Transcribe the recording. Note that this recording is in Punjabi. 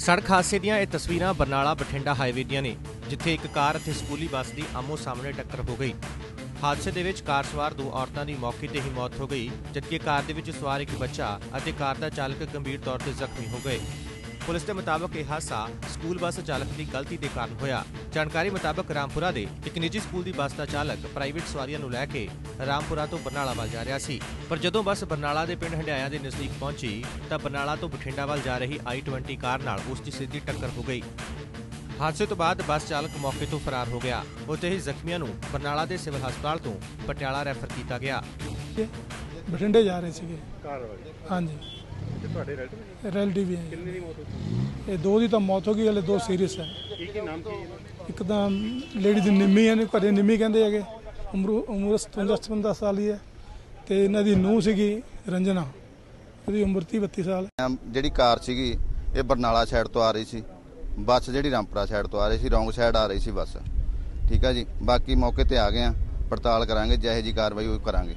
ਸੜਕ ਹਾਦਸੇ ਦੀਆਂ ਇਹ ਤਸਵੀਰਾਂ ਬਰਨਾਲਾ ਬਠਿੰਡਾ ਹਾਈਵੇ ਦੀਆਂ ਨੇ, ਜਿੱਥੇ ਇੱਕ ਕਾਰ ਅਤੇ ਸਕੂਲੀ ਬੱਸ ਦੀ ਆਮੋ ਸਾਹਮਣੇ ਟੱਕਰ ਹੋ ਗਈ। ਹਾਦਸੇ ਦੇ ਵਿੱਚ ਕਾਰ ਸਵਾਰ ਦੋ ਔਰਤਾਂ ਦੀ ਮੌਕੇ ਤੇ ਹੀ ਮੌਤ ਹੋ ਗਈ, ਜਦਕਿ ਕਾਰ ਦੇ ਵਿੱਚ ਸਵਾਰ ਇੱਕ ਬੱਚਾ ਅਤੇ ਕਾਰ ਦਾ ਚਾਲਕ ਗੰਭੀਰ ਤੌਰ ਤੇ ਜ਼ਖਮੀ ਹੋ ਗਏ। ਪੁਲਿਸ ਦੇ ਮੁਤਾਬਕ ਇਹ ਹਾਦਸਾ ਸਕੂਲ ਬੱਸ ਚਾਲਕ ਦੀ ਗਲਤੀ ਦੇ ਕਾਰਨ ਹੋਇਆ। ਜਾਣਕਾਰੀ ਮੁਤਾਬਕ ਰਾਮਪੁਰਾ ਦੇ ਇੱਕ ਨਿੱਜੀ ਸਕੂਲ ਦੀ ਬੱਸ ਦਾ ਚਾਲਕ ਪ੍ਰਾਈਵੇਟ ਸਵਾਰੀਆਂ ਨੂੰ ਲੈ ਕੇ ਰਾਮਪੁਰਾ ਤੋਂ ਬਰਨਾਲਾ ਵੱਲ ਜਾ ਰਿਹਾ ਸੀ। ਪਰ ਜਦੋਂ ਬੱਸ ਬਰਨਾਲਾ ਦੇ ਪਿੰਡ ਹੰਡਿਆਇਆ ਦੇ ਨਜ਼ਦੀਕ ਪਹੁੰਚੀ ਤਾਂ ਬਰਨਾਲਾ ਤੋਂ ਬਠਿੰਡਾ ਵੱਲ ਜਾ ਰਹੀ i20 ਕਾਰ ਨਾਲ ਉਸ ਦੀ ਸਿੱਧੀ ਟੱਕਰ ਹੋ ਗਈ। ਹਾਦਸੇ ਤੋਂ ਬਾਅਦ ਬੱਸ ਚਾਲਕ ਮੌਕੇ ਤੋਂ ਫਰਾਰ ਹੋ ਗਿਆ। ਉੱਥੇ ਹੀ ਜ਼ਖਮੀਆਂ ਨੂੰ ਬਰਨਾਲਾ ਦੇ ਸਿਵਲ ਹਸਪਤਾਲ ਤੋਂ ਪਟਿਆਲਾ ਰੈਫਰ ਕੀਤਾ ਗਿਆ। ਬਠਿੰਡੇ ਜਾ ਰਹੇ ਸੀਗੇ। ਕਾਰ ਵਾਲੇ? ਹਾਂਜੀ। ਤੇ ਤੁਹਾਡੇ ਰਿਲੇਟਿਵ ਰੈਲਟਿਵ ਵੀ ਹੈ ਕਿੰਨੇ ਦੀ ਮੌਤ ਹੋਈ? ਇਹ ਦੋ ਦੀ ਤਾਂ ਮੌਤ ਹੋ ਗਈ ਹਲੇ ਦੋ ਸੀਰੀਅਸ ਹੈ। ਕੀ ਕੀ ਨਾਮ ਕੀ ਹੈ ਇੱਕ ਤਾਂ ਲੇਡੀ ਦੀ ਨਿੰਮੀ ਹੈ ਨੇ ਘਰੇ ਨਿੰਮੀ ਕਹਿੰਦੇ ਹੈਗੇ। ਉਮਰ ਉਮਰ 57 57 ਸਾਲ ਹੀ ਹੈ। ਤੇ ਇਹਨਾਂ ਦੀ ਨੂੰਹ ਸੀਗੀ ਰੰਜਨਾ। ਉਹਦੀ ਉਮਰ 30 32 ਸਾਲ। ਜਿਹੜੀ ਕਾਰ ਸੀਗੀ ਇਹ ਬਰਨਾਲਾ ਸਾਈਡ ਤੋਂ ਆ ਰਹੀ ਸੀ। ਬੱਸ ਜਿਹੜੀ ਰਾਮਪੁਰਾ ਸਾਈਡ ਤੋਂ ਆ ਰਹੀ ਸੀ ਰੌਂਗ ਸਾਈਡ ਆ ਰਹੀ ਸੀ ਬੱਸ। ਠੀਕ ਆ ਜੀ? ਬਾਕੀ ਮੌਕੇ ਤੇ ਆ ਗਏ ਆ ਪੜਤਾਲ ਕਰਾਂਗੇ ਜਿਹੇ ਜੀ ਕਾਰਵਾਈ ਉਹ ਕਰਾਂਗੇ।